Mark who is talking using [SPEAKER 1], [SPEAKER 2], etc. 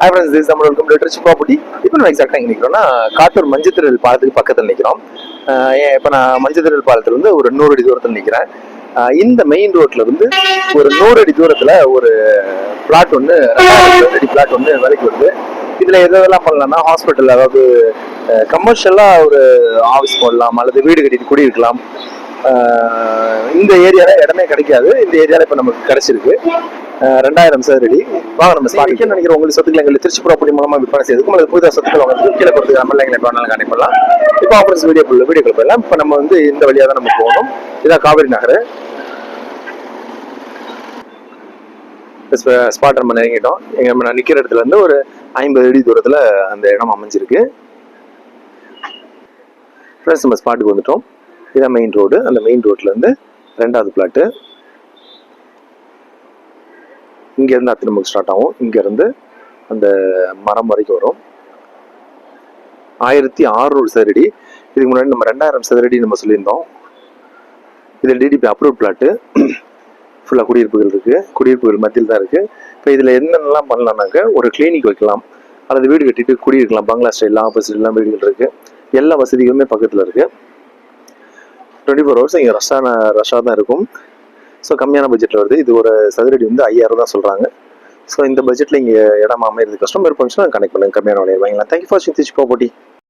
[SPEAKER 1] Hi friends this Tamil welcome to Trichy property இப்போ நம்ம எக்ஸாக்டாக எங்கே நிற்கிறோம்னா காட்டூர் மஞ்சத்திரல் பாலத்துக்கு பக்கத்தில் நிற்கிறோம் ஏன் இப்போ நான் மஞ்சத்திரல் பாலத்துல இருந்து ஒரு நூறு அடி தூரத்தில் நிற்கிறேன் இந்த மெயின் ரோட்ல வந்து ஒரு நூறு அடி தூரத்தில் ஒரு பிளாட் ஒன்று அடி பிளாட் ஒன்று விலைக்கு வருது. இதில் எதெல்லாம் பண்ணலாம்னா ஹாஸ்பிட்டல் அதாவது கமர்ஷியலாக ஒரு ஆஃபீஸ் போடலாம் அல்லது வீடு கட்டிட்டு குடியிருக்கலாம். இந்த ஏரியால இடமே கிடைக்காது. இந்த ஏரியால இப்ப நமக்கு கிடைச்சிருக்கு. ரெண்டாயிரம் சதுரடி வாங்க நம்ம ஸ்பாட் நினைக்கிற உங்களுக்கு சொத்துக்களை எங்களுக்கு திருச்சி ப்ராப்பர்ட்டி மூலமா விற்பனை செய்யறதுக்கும் அல்லது புதிதாக சொத்துக்கள் வாங்குறதுக்கு கீழே கொடுத்து நம்ம எங்களை வேணாலும் பண்ணலாம் இப்போ ஆஃபர்ஸ் வீடியோ வீடியோக்குள்ள போயிடலாம் இப்போ நம்ம வந்து இந்த வழியா தான் நம்ம போகணும். இதான் காவிரி நகர். ஸ்பாட் நம்ம நெருங்கிட்டோம். எங்க நம்ம நான் நிக்கிற இடத்துல இருந்து ஒரு ஐம்பது அடி தூரத்துல அந்த இடம் அமைஞ்சிருக்கு. ஃப்ரெண்ட்ஸ் நம்ம ஸ்பாட்டுக்கு வந்துட்டோம். இதான் மெயின் ரோடு அந்த மெயின் ரோட்ல இருந்து ரெண்டாவது பிளாட்டு இங்கேருந்து இருந்து நமக்கு ஸ்டார்ட் ஆகும். இங்கேருந்து அந்த மரம் வரைக்கும் வரும். ஆயிரத்தி அறுநூறு சதுரடி. இதுக்கு முன்னாடி நம்ம ரெண்டாயிரம் சதுரடி நம்ம சொல்லியிருந்தோம். இது டிடிபி அப்ரூவ் பிளாட்டு ஃபுல்லாக குடியிருப்புகள் இருக்கு. குடியிருப்புகள் மத்தியில் தான் இருக்கு. இப்போ இதில் என்னென்னலாம் பண்ணலாம்னாக்க ஒரு கிளினிக் வைக்கலாம். அல்லது வீடு கட்டிட்டு குடியிருக்கலாம். பங்களா ஸ்டைலாம் ஆப்போசிட்லாம் வீடுகள் இருக்கு. எல்லா வசதிகளுமே பக்கத்தில் இருக்கு. டுவெண்ட்டி ஃபோர் ஹவர்ஸ் இங்கே ரஷ்ஷான ரஷ்ஷாக தான் இருக்கும். ஸோ கம்மியான பட்ஜெட்டில் வருது. இது ஒரு சதுரடி வந்து ஐயாயிரம் தான் சொல்கிறாங்க ஸோ இந்த பட்ஜெட்டில் இங்கே இடம் அமையிறது கஷ்டம் இருந்துச்சுன்னா கனெக்ட் பண்ணுங்க கம்மியான விலையை வாங்கலாம் தேங்க்யூ ஃபார் சித்திச்சு போட்டி